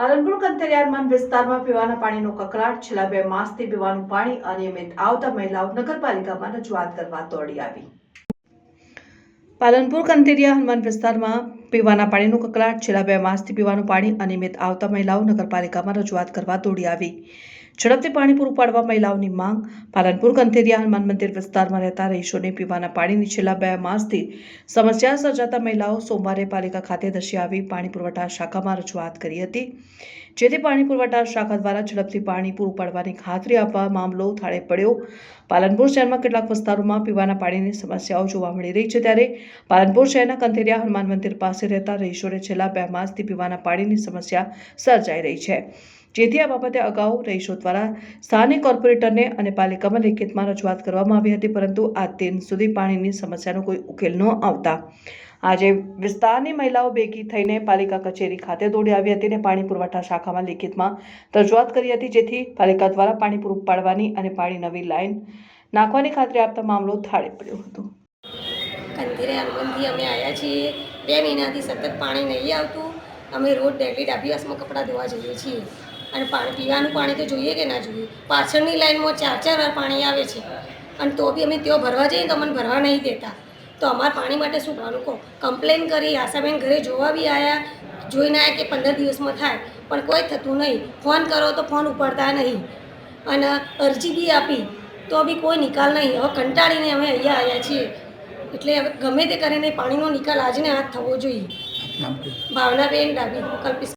પાલનપુર કંથેરિયારમાં વિસ્તારમાં પીવાના પાણીનો કકળાટ, છેલ્લા બે માસથી પીવાનું પાણી અનિયમિત આવતા મહિલાઓ નગરપાલિકામાં રજૂઆત કરવા દોડી આવી. પાલનપુર કંથેરિયા હનુમાન વિસ્તારમાં પીવાના પાણીનો કકળાટ છેલ્લા બે માસથી પીવાનું પાણી અનિયમિત આવતા મહિલાઓ નગરપાલિકામાં રજૂઆત કરવા દોડી આવી. ઝડપથી પાણી પૂરું પાડવા મહિલાઓની માંગ. પાલનપુર કંથેરિયા હનુમાન મંદિર વિસ્તારમાં રહેતા રહીશોને પીવાના પાણીની છેલ્લા બે માસથી સમસ્યા સર્જાતા મહિલાઓ સોમવારે પાલિકા ખાતે ધસી આવી પાણી પુરવઠા શાખામાં રજૂઆત કરી હતી. જેથી પાણી પુરવઠા શાખા દ્વારા ઝડપથી પાણી પૂરું પાડવાની ખાતરી આપવા મામલો થાળે પડ્યો. પાલનપુર શહેરમાં કેટલાક વિસ્તારોમાં પીવાના પાણીની સમસ્યાઓ જોવા મળી રહી છે ત્યારે પાલનપુર શહેરના કંથેરિયા હનુમાન મંદિર પાસે રહેતા રહીશોને છેલ્લા બે માસથી પીવાના પાણીની સમસ્યા સર્જાઈ રહી છે. જેથી આ બાબતે અગાઉ રહીશો દ્વારા સ્થાનિક કોર્પોરેટરને અને પાલિકામાં લેખિતમાં રજૂઆત કરવામાં આવી હતી, પરંતુ આ દિન સુધી પાણીની સમસ્યાનો કોઈ ઉકેલ ન આવતા. આજે વિસ્તારની મહિલાઓ ભેગી થઈને પાલિકા કચેરી ખાતે દોડી આવી હતી અને પાણી પુરવઠા શાખામાં લેખિતમાં રજૂઆત કરી હતી, જેથી પાલિકા દ્વારા પાણી પૂરું પાડવાની અને પાણી નવી લાઈન નાખવાની ખાતરી આપતા મામલો થાળે પડ્યો હતો. કંધેરે હનુમાનથી અમે આવ્યા છીએ. બે મહિનાથી સતત પાણી નહીં આવતું. અમે રોજ ડેલી ડાબીવાસમાં કપડાં ધોવા જઈએ છીએ. અને પાણી પીવાનું પાણી તો જોઈએ કે ના જોઈએ? પાછળની લાઈનમાં ચાર ચાર વાર પાણી આવે છે. અને તો બી અમે ત્યાં ભરવા જઈએ તો અમને ભરવા નહીં દેતા. તો અમારા પાણી માટે શું કરવાનું કહો? કમ્પ્લેન કરી આશાબેન ઘરે જોવા બી આવ્યા જોઈને આવ્યા કે પંદર દિવસમાં થાય. પણ કોઈ થતું નહીં. ફોન કરો તો ફોન ઉપાડતા નહીં. અને અરજી બી આપી. તો બી કોઈ નિકાલ નહીં. હવે કંટાળીને અમે અહીંયા આવ્યા છીએ. એટલે હવે ગમે તે કરીને પાણીનો નિકાલ આજને આજ થવો જોઈએ. ભાવનાબેન ડાબી કલ્પિસ